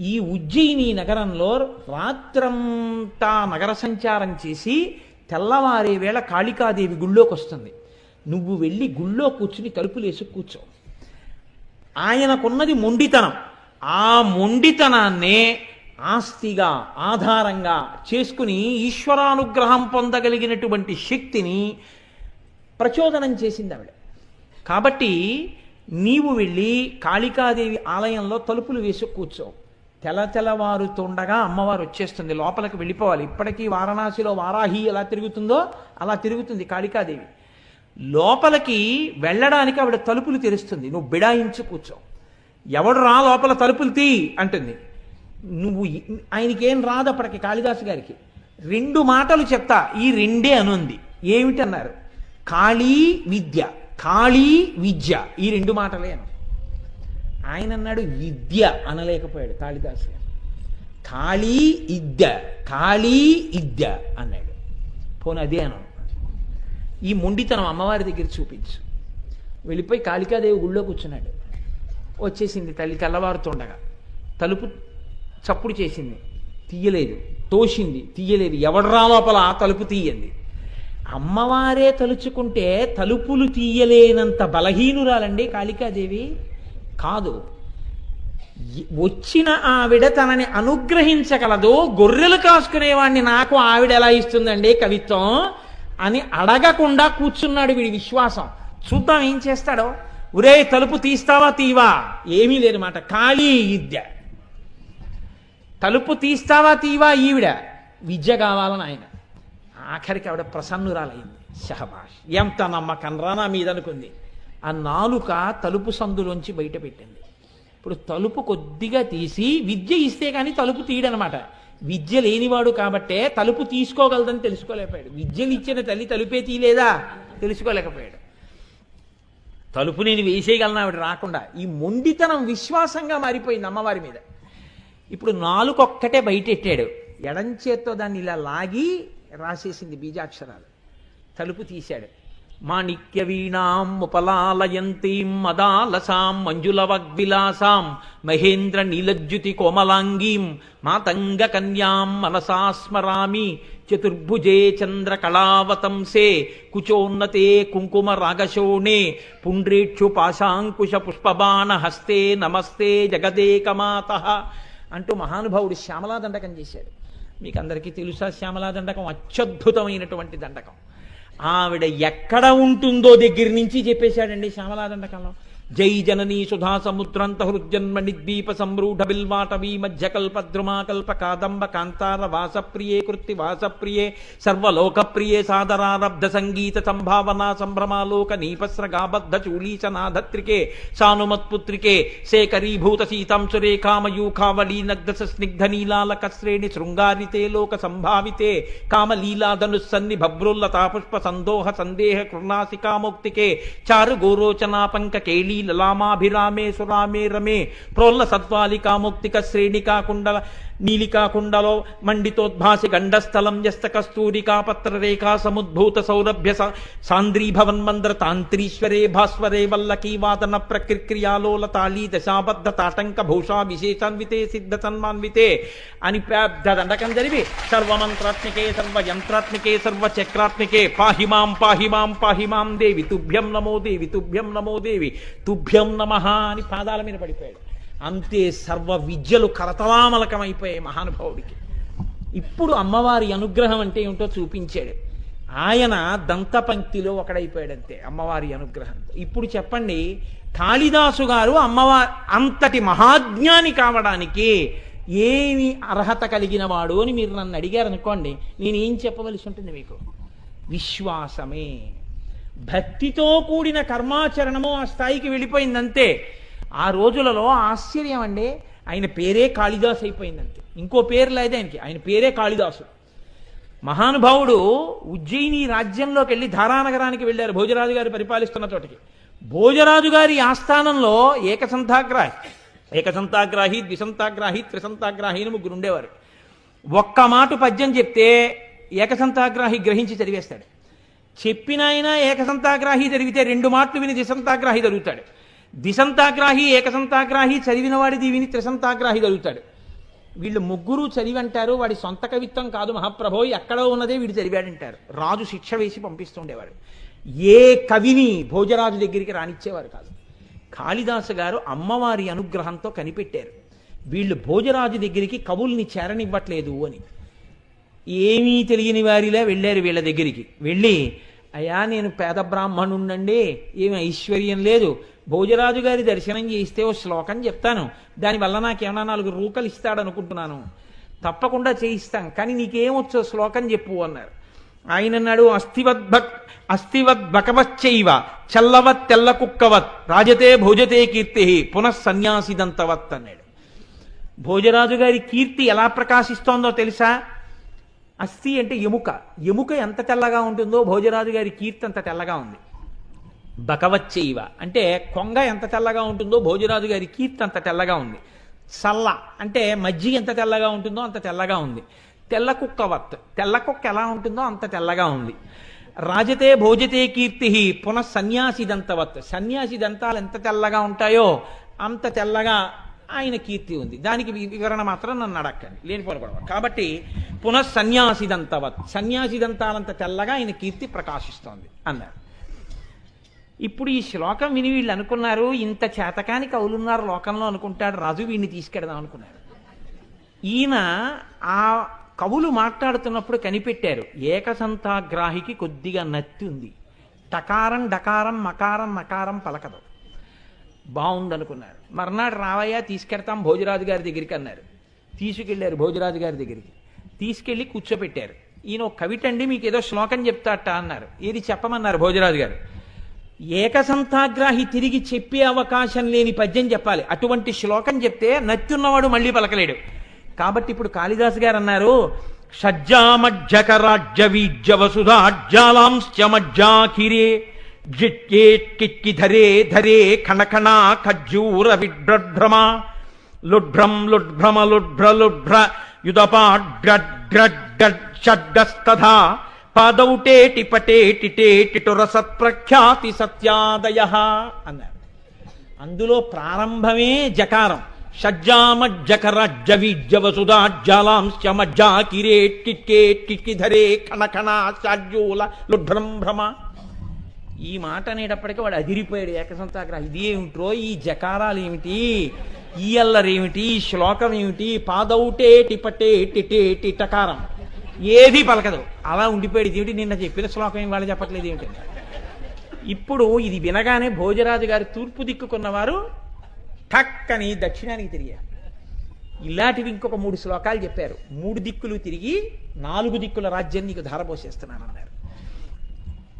ఈ ఉజ్జయిని నగరంలో రాత్రంతా నగర సంచారం చేసి తెల్లవారే వేళ కాళికాదేవి గుళ్ళోకి వస్తుంది. నువ్వు వెళ్ళి గుళ్ళో కూర్చుని తలుపులేసి కూర్చో. ఆయనకున్నది మొండితనం. ఆ మొండితనాన్నే ఆస్తిగా ఆధారంగా చేసుకుని ఈశ్వరానుగ్రహం పొందగలిగినటువంటి శక్తిని ప్రచోదనం చేసింది ఆవిడ. కాబట్టి నీవు వెళ్ళి కాళికాదేవి ఆలయంలో తలుపులు వేసి కూర్చోవు తెలతెలవారుతుండగా అమ్మవారు వచ్చేస్తుంది. లోపలికి వెళ్ళిపోవాలి. ఇప్పటికీ వారణాసిలో వారాహి ఎలా తిరుగుతుందో అలా తిరుగుతుంది కాళికాదేవి. లోపలికి వెళ్ళడానికి ఆవిడ తలుపులు తెరుస్తుంది. నువ్వు బిడాయించి కూర్చో. ఎవడు రా లోపల తలుపులు తీ అంటుంది. నువ్వు ఆయనకేం రాదు అప్పటికి కాళిదాసు గారికి. రెండు మాటలు చెప్తా. ఈ రెండే అనుంది. ఏమిటన్నారు? కాళీ విద్య. కాళీ విద్య. ఈ రెండు మాటలే అను ఆయన అన్నాడు విద్య అనలేకపోయాడు కాళిదాసు గారు. కాళీ ఇద్య కాళీ ఇద్య అన్నాడు. పోనీ అదే అను. ఈ మొండితనం అమ్మవారి దగ్గర చూపించు. వెళ్ళిపోయి కాళికాదేవి గుళ్ళో కూర్చున్నాడు. వచ్చేసింది తల్లి తెల్లవారుతుండగా. తలుపు చప్పుడు చేసింది. తీయలేదు. తోసింది. తీయలేదు. ఎవడ్రా లోపల తలుపు తీయంది? అమ్మవారే తలుచుకుంటే తలుపులు తీయలేనంత బలహీనురాలండి కాళికాదేవి. కాదు. వచ్చిన ఆవిడ తనని అనుగ్రహించగలదు గొర్రెలు కాసుకునేవాడిని నాకు ఆవిడ ఎలా ఇస్తుందండి కవిత్వం అని అడగకుండా కూర్చున్నాడు వీడి విశ్వాసం. చూద్దాం ఏం చేస్తాడో. ఒరే తలుపు తీస్తావా తీవా? ఏమీ లేదు మాట. ఖాళీ విద్య. తలుపు తీస్తావా తీవా ఈవిడ? విద్య కావాలని ఆయన. ఆఖరికి ఆవిడ ప్రసన్నురాలైంది. షహబాష్ ఎంత నమ్మకం. రా నా మీద అనుకుంది ఆ నాలుక తలుపు సందులోంచి బయట పెట్టింది. ఇప్పుడు తలుపు కొద్దిగా తీసి విద్య ఇస్తే కానీ తలుపు తీయడనమాట. విద్య లేనివాడు కాబట్టే తలుపు తీసుకోగలదని తెలుసుకోలేకపోయాడు. విద్యలు ఇచ్చిన తల్లి తలుపే తీయలేదా? తెలుసుకోలేకపోయాడు. తలుపు నేను వేసేయగలను ఆవిడ రాకుండా ఈ మొండితనం విశ్వాసంగా మారిపోయింది అమ్మవారి మీద. ఇప్పుడు నాలుగొక్కటే బయటెట్టాడు ఎడంచేత్తో దాన్ని ఇలా లాగి రాసేసింది బీజాక్షరాలు. తలుపు తీశాడు. మాణిక్యవీణాం ఉపలాలయంతీం మదాలసాం మంజులవగ్విలాసాం మహేంద్ర నీలజ్యుతి కోమలాంగీం మాతంగ కన్యాం మనసా స్మరామి చతుర్భుజే చంద్ర కళావతంసే కుచోన్నతే కుంకుమ రాగశోణే పుండ్రేక్షు పాశాంకుశ పుష్పబాణ హస్తే నమస్తే జగదేకమాత అంటూ మహానుభావుడు శ్యామలా దండకం చేశాడు. మీకు అందరికీ తెలుసా శ్యామలా దండకం అత్యద్భుతమైనటువంటి దండకం. ఆవిడ ఎక్కడ ఉంటుందో దగ్గర నుంచి చెప్పేశాడండి శ్యామలాదండకంలో. జై జననీ సుధా సముద్రంత హృజన్మ నిద్వీప సంరూఢ బిల్వాటవీ మధ్యకల్ప ద్రుమాకల్ప కాదంబ కాంతార వాసప్రియే కృత్తి వాసప్రియే సర్వలోకప్రియే సాదరారబ్ధ సంగీత సంభావనా సంభ్రమాలోక నీపస్రగాబద్ధ చూలీచనాధత్రికే సానుమత్పుత్రికే సేకరీభూత సీతాం సురేఖామయూఖావళీ నగ్ధ స్నిగ్ధ నీలాలక శ్రేణి శృంగారితే లోక సంభావితే కామలీలాధనుస్సన్ని భభ్రుల్లతా పుష్ప సందోహ సందేహ కృణాసికామౌక్తికే చారు గోరోచనాపంక కేళీ లలామాభిరామే సురామే రమే ప్రోల్ల సత్వాలికా ముక్తిక శ్రేణికా కుండల నీలికా కుండలో మండితోద్భాసి గండస్థలం యస్త కస్తూరికా పత్రరేఖా సముద్భూత సౌరభ్య సాంద్రీభవన్మంద్ర తాంత్రీశ్వరే భాస్వరే వల్లకీ వాదన ప్రక్రియాలోల తాళీ దశాబద్ధ తాటంక భూషా విశేషాన్వితే సిద్ధ సన్మాన్వితే. అని పెద్ద దండకం జరిపి సర్వమంత్రాత్మికే సర్వయంత్రాత్మికే సర్వచక్రాత్మికే. పాహిమాం పాహిమాం పాహిమాం దేవి తుభ్యం నమో దేవి తుభ్యం నమో దేవి. తుభ్యం నమ అని పాదాల మీద పడిపోయాడు అంతే సర్వ విద్యలు కరతలామలకమైపోయాయి మహానుభావుడికి ఇప్పుడు అమ్మవారి అనుగ్రహం అంటే ఏమిటో చూపించాడు ఆయన దంతపంక్తిలో ఒకడైపోయాడంతే అమ్మవారి అనుగ్రహం ఇప్పుడు చెప్పండి కాళిదాసు గారు అమ్మవారి అంతటి మహాజ్ఞాని కావడానికి ఏమి అర్హత కలిగిన వాడు అని మీరు నన్ను అడిగారు అనుకోండి నేనేం చెప్పవలసి ఉంటుంది మీకు విశ్వాసమే భక్తితో కూడిన కర్మాచరణము ఆ స్థాయికి వెళ్ళిపోయిందంతే. ఆ రోజులలో ఆశ్చర్యం అండి. ఆయన పేరే కాళిదాసు అయిపోయిందంతే. ఇంకో పేరు లేదు ఆయనకి. ఆయన పేరే కాళిదాసు. మహానుభావుడు ఉజ్జయిని రాజ్యంలోకి వెళ్ళి ధారానగరానికి వెళ్ళారు. భోజరాజు గారు పరిపాలిస్తున్న చోటకి. భోజరాజు గారి ఆస్థానంలో ఏకసంతాగ్రాహి ఏకసంతాగ్రాహి ద్విసంతాగ్రాహి త్రిసంతాగ్రాహి అని ముగ్గురు ఉండేవారు. ఒక్క మాట పద్యం చెప్తే ఏకసంతాగ్రాహి గ్రహించి చదివేస్తాడు. చెప్పిన ఏకసంతాగ్రాహి జరిగితే రెండు మాటలు విని దిశంతాగ్రాహి జరుగుతాడు. దిశంతాగ్రాహి ఏకసంతాగ్రాహి చదివిన వాడిది విని త్రిసంతాగ్రాహి జరుగుతాడు. వీళ్ళు ముగ్గురు చదివి అంటారు వాడి సొంత కవిత్వం కాదు మహాప్రభో ఎక్కడో ఉన్నదే వీడు చదివాడంటారు. రాజు శిక్ష వేసి పంపిస్తుండేవాడు. ఏ కవిని భోజరాజు దగ్గరికి రానిచ్చేవారు కాదు. కాళిదాసు గారు అమ్మవారి అనుగ్రహంతో కనిపెట్టారు. వీళ్ళు భోజరాజు దగ్గరికి కవుల్ని చేరనివ్వట్లేదు అని. ఏమీ తెలియని వారిలా వెళ్ళారు వీళ్ళ దగ్గరికి. వెళ్ళి అయ్యా నేను పేద బ్రాహ్మణుండండి ఏమి ఐశ్వర్యం లేదు. భోజరాజు గారి దర్శనం చేస్తే ఓ శ్లోకం చెప్తాను. దానివల్ల నాకేమన్నా నాలుగు రూకలు ఇస్తాడనుకుంటున్నాను. తప్పకుండా చేయిస్తాం కానీ నీకేమొచ్చో శ్లోకం చెప్పు అన్నారు. ఆయన అన్నాడు అస్థివద్భక్ అస్థివద్ చల్లవత్ తెల్ల కుక్కవత్ రాజతే భోజతే కీర్తి పునః సన్యాసిదంతవత్ అన్నాడు. భోజరాజు గారి కీర్తి ఎలా ప్రకాశిస్తోందో తెలుసా? అస్థి అంటే ఎముక. ఎముక ఎంత తెల్లగా ఉంటుందో భోజరాజు గారి కీర్తి అంత తెల్లగా ఉంది. బకవచ్చైవ. అంటే కొంగ ఎంత తెల్లగా ఉంటుందో భోజరాజు గారి కీర్తి అంత తెల్లగా ఉంది. చల్ల. అంటే మజ్జిగ ఎంత తెల్లగా ఉంటుందో అంత తెల్లగా ఉంది. తెల్ల కుక్కవత్. తెల్ల కుక్క ఎలా ఉంటుందో అంత తెల్లగా ఉంది. రాజతే భోజతే కీర్తి పునః సన్యాసి దంతవత్ సన్యాసి దంతాలు ఎంత తెల్లగా ఉంటాయో అంత తెల్లగా ఆయన కీర్తి ఉంది. దానికి వివరణ మాత్రం నన్ను అడక్కండి లేనిపోని గొడవ కాబట్టి పునః సన్యాసి దంతవత్ సన్యాసి దంతాలంత తెల్లగా ఆయన కీర్తి ప్రకాశిస్తోంది అన్నారు. ఇప్పుడు ఈ శ్లోకం విని వీళ్ళు అనుకున్నారు ఇంత చేతకాని కవులున్నారు లోకంలో అనుకుంటాడు రాజు వీడిని తీసుకెడదాం అనుకున్నారు. ఈయన ఆ కవులు మాట్లాడుతున్నప్పుడు కనిపెట్టారు ఏకసంతాగ్రాహికి కొద్దిగా నత్తి ఉంది. టకారం డకారం మకారం నకారం పలకదు. బాగుందనుకున్నారు. మర్నాడు రావయ్యా తీసుకెడతాం భోజరాజు గారి దగ్గరికి అన్నారు. తీసుకెళ్ళారు భోజరాజు గారి దగ్గరికి. తీసుకెళ్ళి కూర్చోపెట్టారు. ఈయన ఒక కవిటండి మీకు ఏదో శ్లోకం చెప్తాట అన్నారు. ఏది చెప్పమన్నారు భోజరాజు గారు? ఏకసంతాగ్రాహి తిరిగి చెప్పే అవకాశం లేని పద్యం చెప్పాలి. అటువంటి శ్లోకం చెప్తే నత్తున్నవాడు మళ్ళీ పలకలేడు. కాబట్టి ఇప్పుడు కాళిదాసు గారు అన్నారు షజ్జామజ్జకరాజ్య వీజ్య వసుధాజ్జాలాంశ్చమజ్జాకిరే జిట్యేట్కిక్కి ధరే ధరే కణకణ ఖజ్జూర విడ్రభ్రమ లుడ్భ్రం లుడ్భ్రమ లుడ్భ్ర లుడ్భ్ర యుదపాడ్డస్తథా పాదౌటేటి పటేటి టేటిటు రసత్ప్రఖ్యాతి సత్యాదయ అన్నారు అందులో ప్రారంభమే జకారం షజ్జామజ్జకరజ్జవీజ్జవసుధాజ్జాలాంశ్చమజ్జా కిరేట్ కిట్కేట్ కిట్కిధరే కణకణ శాడ్యూల లుడ్భ్రం భ్రమ ఈ మాట అనేటప్పటికీ వాడు అదిరిపోయాడు. ఏకసంతాగ్రహ. ఇది ఏమిట్రో? ఈ జకారాలు ఏమిటి? ఈ అల్లరేమిటి ఈ శ్లోకం ఏమిటి? పాదౌటే టిపటే టిటే టిటకారం. ఏది పలకదు. అలా ఉండిపోయాడు ఏమిటి? నిన్న చెప్పిన శ్లోకం ఏం వాళ్ళు చెప్పట్లేదు ఏమిటి? ఇప్పుడు ఇది వినగానే భోజరాజు గారి తూర్పు దిక్కుకున్నవారు టక్కని దక్షిణానికి తిరిగారు. ఇలాంటివి ఇంకొక మూడు శ్లోకాలు చెప్పారు. మూడు దిక్కులు తిరిగి నాలుగు దిక్కుల రాజ్యం నీకు ధారపోసేస్తున్నానన్నారు.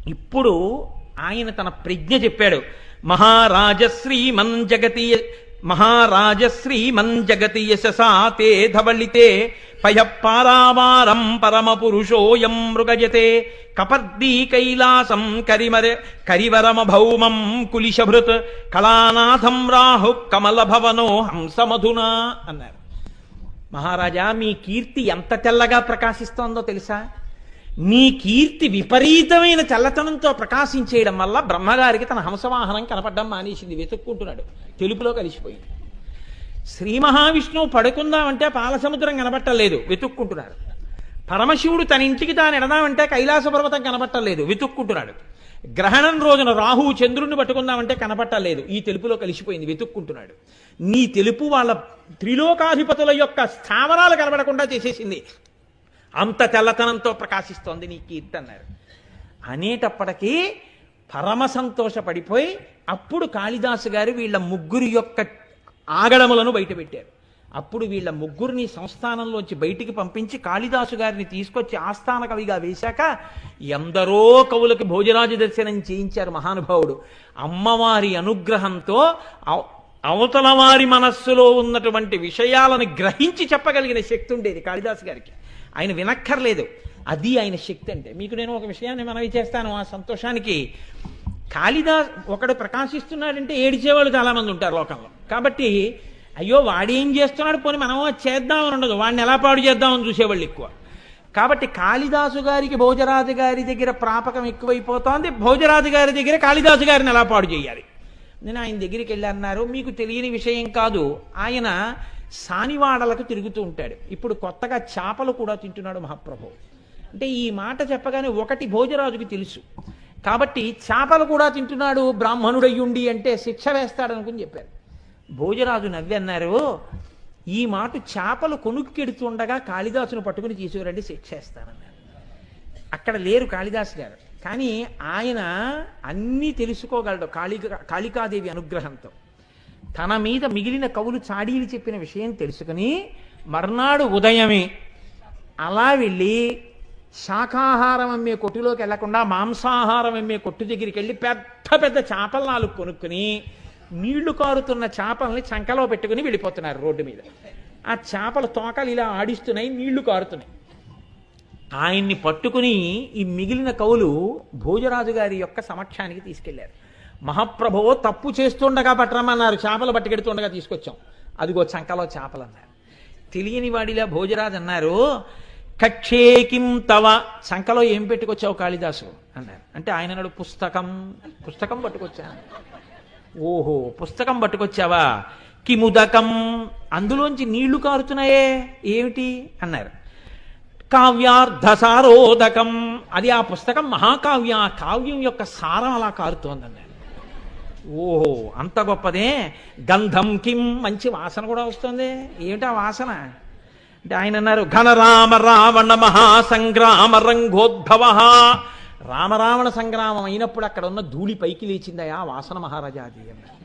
ఇప్పుడు ఆయన తన ప్రజ్ఞ చెప్పాడు. మహారాజశ్రీ మన్ జగతి మహారాజశ్రీ జగతి యశసా తే ధవళితే పయ పారావారం పరమ పురుషోయం మృగజతే కపర్దీ కైలాసం కరిమర కరివరమ భౌమం కులిశభృత్ కళానాథం రాహు కమల భవనో హంసమధునా అన్నారు. మహారాజా మీ కీర్తి ఎంత తెల్లగా ప్రకాశిస్తోందో తెలుసా? నీ కీర్తి విపరీతమైన చల్లతనంతో ప్రకాశించేయడం వల్ల బ్రహ్మగారికి తన హంసవాహనం కనపడడం మానేసింది వెతుక్కుంటున్నాడు. తెలుపులో కలిసిపోయింది. శ్రీ మహావిష్ణువు పడుకుందామంటే పాలసముద్రం కనబట్టలేదు వెతుక్కుంటున్నాడు. పరమశివుడు తన ఇంటికి తాను ఎడదామంటే కైలాస పర్వతం కనబట్టలేదు వెతుక్కుంటున్నాడు. గ్రహణం రోజున రాహువు చంద్రుణ్ణి పట్టుకుందామంటే కనపట్టలేదు ఈ తెలుపులో కలిసిపోయింది వెతుక్కుంటున్నాడు. నీ తెలుపు వాళ్ళ త్రిలోకాధిపతుల యొక్క స్థావరాలు కనబడకుండా చేసేసింది. అంత తెల్లతనంతో ప్రకాశిస్తోంది నీ కీర్తి అన్నారు అనేటప్పటికీ పరమ సంతోషపడిపోయి అప్పుడు కాళిదాసు గారు వీళ్ళ ముగ్గురి యొక్క ఆగడములను బయటపెట్టారు. అప్పుడు వీళ్ళ ముగ్గురిని సంస్థానంలోంచి బయటికి పంపించి కాళిదాసు గారిని తీసుకొచ్చి ఆస్థాన కవిగా వేశాక ఎందరో కవులకు భోజరాజు దర్శనం చేయించారు మహానుభావుడు. అమ్మవారి అనుగ్రహంతో అవతల వారి మనస్సులో ఉన్నటువంటి విషయాలను గ్రహించి చెప్పగలిగిన శక్తి ఉండేది కాళిదాసు గారికి. ఆయన వినక్కర్లేదు. అది ఆయన శక్తి అంటే. మీకు నేను ఒక విషయాన్ని మనవి చేస్తాను ఆ సంతోషానికి. కాళిదాస్ ఒకడు ప్రకాశిస్తున్నాడంటే ఏడిచేవాళ్ళు చాలామంది ఉంటారు లోకంలో. కాబట్టి అయ్యో వాడేం చేస్తున్నాడు? పోనీ మనం చేద్దామని ఉండదు. వాడిని ఎలా పాడు చేద్దామని చూసేవాళ్ళు ఎక్కువ. కాబట్టి కాళిదాసు గారికి భోజరాజు గారి దగ్గర ప్రాపకం ఎక్కువైపోతోంది. భోజరాజు గారి దగ్గర కాళిదాసు గారిని ఎలా పాడు చేయాలి? నేను ఆయన దగ్గరికి వెళ్ళి అన్నారు మీకు తెలియని విషయం కాదు. ఆయన సానివాడలకు తిరుగుతూ ఉంటాడు. ఇప్పుడు కొత్తగా చేపలు కూడా తింటున్నాడు మహాప్రభు. అంటే ఈ మాట చెప్పగానే ఒకటి భోజరాజుకి తెలుసు. కాబట్టి చేపలు కూడా తింటున్నాడు బ్రాహ్మణుడయ్యుండి అంటే శిక్ష వేస్తాడనుకుని చెప్పారు. భోజరాజు నవ్వి అన్నారు ఈ మాట చేపలు కొనుక్కెడుతుండగా కాళిదాసును పట్టుకుని తీసుకురండి శిక్ష వేస్తానన్నారు. అక్కడ లేరు కాళిదాసు గారు. కానీ ఆయన అన్నీ తెలుసుకోగలడు కాళిక కాళికాదేవి అనుగ్రహంతో. తన మీద మిగిలిన కవులు చాడీలు చెప్పిన విషయం తెలుసుకుని మర్నాడు ఉదయమే అలా వెళ్ళి శాకాహారం అమ్మే కొట్టులోకి వెళ్ళకుండా మాంసాహారం అమ్మే కొట్టు దగ్గరికి వెళ్ళి పెద్ద పెద్ద చేపలు నాలుగు కొనుక్కుని నీళ్ళు కారుతున్న చేపల్ని చంకలో పెట్టుకుని వెళ్ళిపోతున్నారు రోడ్డు మీద. ఆ చేపల తోకలు ఇలా ఆడిస్తున్నాయి నీళ్ళు కారుతున్నాయి. ఆయన్ని పట్టుకుని ఈ మిగిలిన కవులు భోజరాజు గారి యొక్క సమక్షానికి తీసుకెళ్ళారు. మహాప్రభువు తప్పు చేస్తుండగా పట్టరమన్నారు చేపలు పట్టుకెడుతుండగా తీసుకొచ్చాం. అదిగో చంకలో చేపలు అన్నారు తెలియని వాడిలా భోజరాజు అన్నారు కక్షేకిం తవ. చంకలో ఏం పెట్టుకొచ్చావు కాళిదాసు? అన్నారు. అంటే ఆయన అన్నాడు పుస్తకం. పుస్తకం పట్టుకొచ్చాను ఓహో పుస్తకం పట్టుకొచ్చావా? కిముదకం. అందులోంచి నీళ్ళు కారుతున్నాయే? ఏమిటి? అన్నారు. కావ్యార్థ సారోదకం అది ఆ పుస్తకం మహాకావ్య. కావ్యం యొక్క సారం అలా కారుతోందన్నారు. ఓహో అంత గొప్పదే. గంధం కిం మంచి వాసన కూడా వస్తుంది. ఏమిటి ఆ వాసన? అంటే ఆయన అన్నారు ఘనరామ రావణ మహాసంగ్రామ రంగోద్భవ. రామరావణ సంగ్రామం అయినప్పుడు అక్కడ ఉన్న ధూళి పైకి లేచిందయా వాసన మహారాజాది అన్నారు.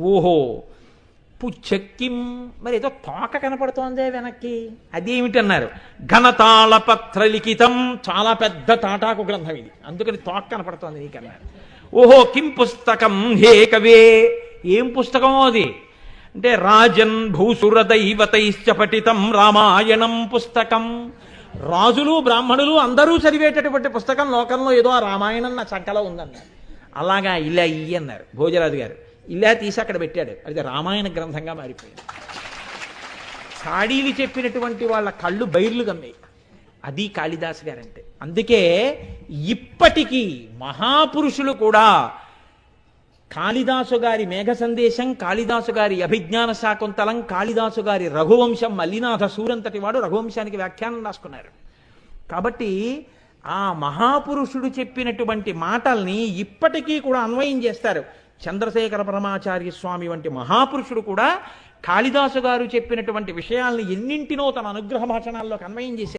ఓహో పుచ్చక్కిం మరి ఏదో తోక కనపడుతోందే వెనక్కి. అదేమిటన్నారు ఘనతాళ పత్ర లిఖితం చాలా పెద్ద తాటాకు గ్రంథం ఇది. అందుకని తోక కనపడుతోంది నీకన్నారు. ఓహో కిం పుస్తకం? హే కవే ఏం పుస్తకమో అది? అంటే రాజన్ భూసుర దైవతైశ్చ పఠితం రామాయణం పుస్తకం. రాజులు బ్రాహ్మణులు అందరూ చదివేటటువంటి పుస్తకం లోకంలో ఏదో ఆ రామాయణం నా చంకలో ఉందన్నారు అలాగా ఇలా ఇయ్యి అన్నారు భోజరాజు గారు. ఇలా తీసి అక్కడ పెట్టాడు. అది రామాయణ గ్రంథంగా మారిపోయింది. సాడీలు చెప్పినటువంటి వాళ్ళ కళ్ళు బైర్లు గమ్మాయి అది కాళిదాసు గారంటే. అందుకే ఇప్పటికీ మహాపురుషులు కూడా కాళిదాసు గారి మేఘ సందేశం కాళిదాసు గారి అభిజ్ఞాన శాకుంతలం కాళిదాసు గారి రఘువంశం మల్లినాథ సూరంతటి వాడు రఘువంశానికి వ్యాఖ్యానం రాసుకున్నారు. కాబట్టి ఆ మహాపురుషుడు చెప్పినటువంటి మాటల్ని ఇప్పటికీ కూడా అన్వయం చేస్తారు. చంద్రశేఖర పరమాచార్య స్వామి వంటి మహాపురుషుడు కూడా కాళిదాసు గారు చెప్పినటువంటి విషయాల్ని ఎన్నింటినో తన అనుగ్రహ భాషణాల్లోకి అన్వయం చేశారు.